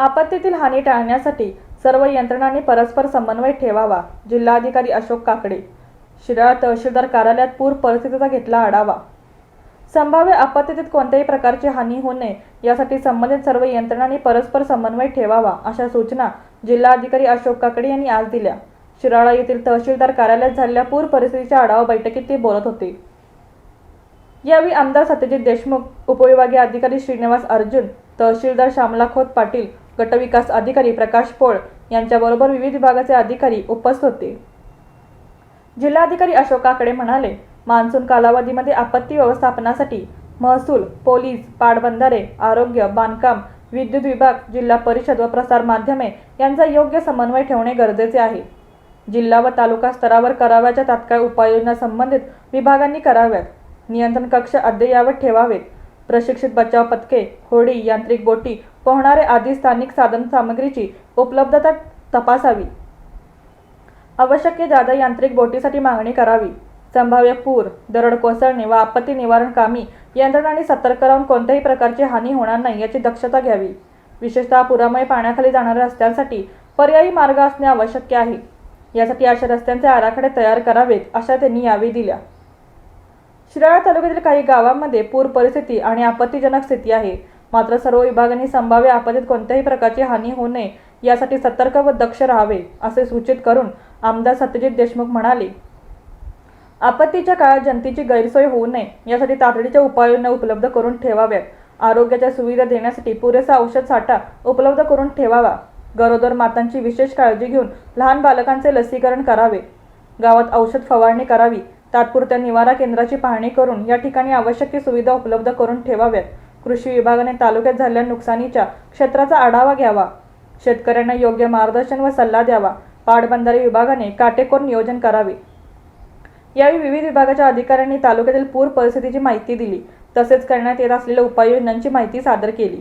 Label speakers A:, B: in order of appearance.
A: आपत्तीतील हानी टाळण्यासाठी सर्व यंत्रणांनी परस्पर समन्वय ठेवावा जिल्हाधिकारी अशोक काकडे. शिराळा तहसीलदार कार्यालयात पूर परिस्थितीचा घेतला आढावा. संभाव्य आपत्तीत कोणत्याही प्रकारची हानी होऊ नये यासाठी संबंधित सर्व यंत्रणांनी परस्पर समन्वय ठेवावा अशा सूचना जिल्हाधिकारी अशोक काकडे यांनी आज दिल्या. शिराळा येथील तहसीलदार कार्यालयात झालेल्या पूर परिस्थितीच्या आढावा बैठकीत ते बोलत होते. यावेळी आमदार सत्यजित देशमुख उपविभागीय अधिकारी श्रीनिवास अर्जुन तहसीलदार श्यामला खोत पाटील गटविकास अधिकारी प्रकाश पोळ यांच्याबरोबर विविध विभागाचे अधिकारी उपस्थित होते. जिल्हाधिकारी अशोक काकडे म्हणाले मान्सून कालावधीमध्ये आपत्ती व्यवस्थापनासाठी महसूल पोलीस पाटबंधारे आरोग्य बांधकाम विद्युत विभाग जिल्हा परिषद व प्रसार माध्यमे यांचा योग्य समन्वय ठेवणे गरजेचे आहे. जिल्हा व तालुका स्तरावर कराव्याच्या तात्काळ उपाययोजना संबंधित विभागांनी कराव्यात. नियंत्रण कक्ष अद्ययावत ठेवावेत. प्रशिक्षित बचाव पथके होडी यांत्रिक बोटी पोहणारे आदी स्थानिक साधन सामग्रीची उपलब्धता तपासावी. आवश्यक जादा यांत्रिक बोटीसाठी मागणी करावी. संभाव्य पूर दरड कोसळणे व आपत्ती निवारण कामी यंत्रणांनी सतर्क राहून कोणत्याही प्रकारची हानी होणार नाही याची दक्षता घ्यावी. विशेषतः पुरामुळे पाण्याखाली जाणाऱ्या रस्त्यांसाठी पर्यायी मार्ग असणे आवश्यक आहे. यासाठी अशा रस्त्यांचे आराखडे तयार करावेत अशा त्यांनी यावेळी दिल्या. शिराळा तालुक्यातील काही गावांमध्ये पूर परिस्थिती आणि आपत्तीजनक स्थिती आहे. मात्र सर्व विभागांनी संभाव्य आपत्तीत कोणत्याही प्रकारची हानी होऊ नये यासाठी सतर्क व दक्ष राहावे असे सूचित करून आमदार सत्यजित देशमुख म्हणाले. आपत्तीच्या काळात जनतेची गैरसोय होऊ नये यासाठी तातडीच्या उपाययोजना उपलब्ध करून ठेवाव्यात. आरोग्याच्या सुविधा देण्यासाठी पुरेसा औषध साठा उपलब्ध करून ठेवावा. गरोदर मातांची विशेष काळजी घेऊन लहान बालकांचे लसीकरण करावे. गावात औषध फवारणी करावी. तात्पुरत्या निवारा केंद्राची पाहणी करून या ठिकाणी आवश्यक सुविधा उपलब्ध करून ठेवाव्यात. कृषी विभागाने तालुक्यात झालेल्या नुकसानीच्या क्षेत्राचा आढावा घ्यावा. शेतकऱ्यांना योग्य मार्गदर्शन व सल्ला द्यावा. पाटबंधारे विभागाने काटेकोर नियोजन करावे. यावेळी विविध विभागाच्या अधिकाऱ्यांनी तालुक्यातील पूर परिस्थितीची माहिती दिली. तसेच करण्यात येत असलेल्या उपाययोजनांची माहिती सादर केली.